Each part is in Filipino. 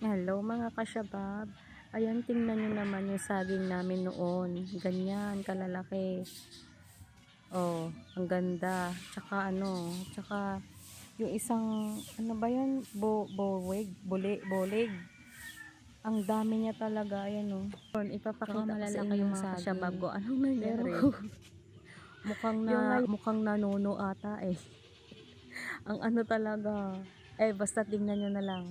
Hello mga kasyabab. Ayan, tingnan nyo naman yung saging namin noon. Ganyan, kalalaki. Oh, ang ganda. Tsaka ano, tsaka yung isang, ano ba yan? Bo, boweg, buli, bolig. Ang dami niya talaga, ayan oh. Ipapakita ko sa inyo yung mga saging. kasyabab ko. Anong nangyari? Mukhang na, mukhang nanuno ata eh. ang ano talaga. Eh, basta tingnan nyo na lang.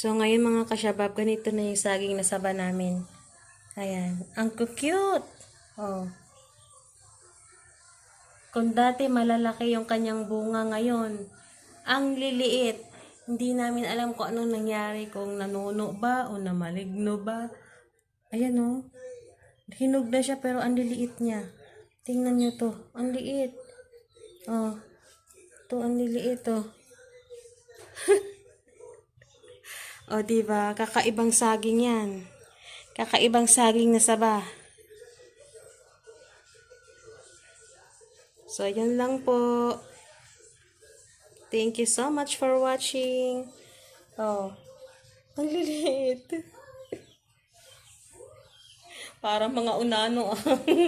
So, ngayon mga kasyabab, ganito na yung saging na saba namin. Ayan. Ang cute! Oh. Kung dati malalaki yung kanyang bunga ngayon, ang liliit. Hindi namin alam kung anong nangyari, kung nanuno ba o namaligno ba. Ayan oh. Hinog na siya pero ang liliit niya. Tingnan niyo to. Ang liit. Oh. To, ang liliit oh. O, di ba? Kakaibang saging yan. Kakaibang saging na saba. So, yan lang po. Thank you so much for watching. Oh, ang liliit. Parang mga unano.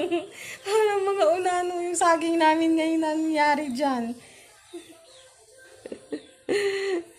Parang mga unano yung saging namin ngayon na nangyari dyan.